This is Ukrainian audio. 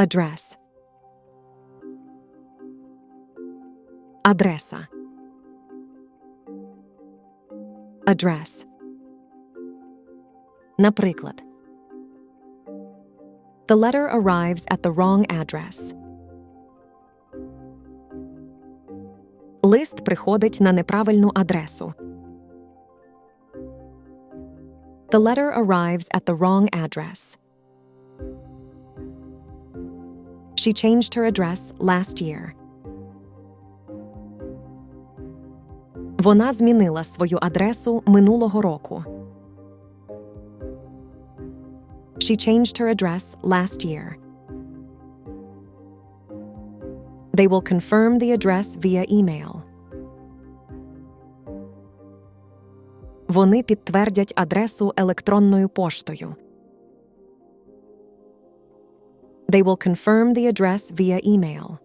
Address. Адреса. Address. Наприклад. The letter arrives at the wrong address. Лист приходить на неправильну адресу. The letter arrives at the wrong address. She changed her address last year. Вона змінила свою адресу минулого року. She changed her address last year. They will confirm the address via email. Вони підтвердять адресу електронною поштою. They will confirm the address via email.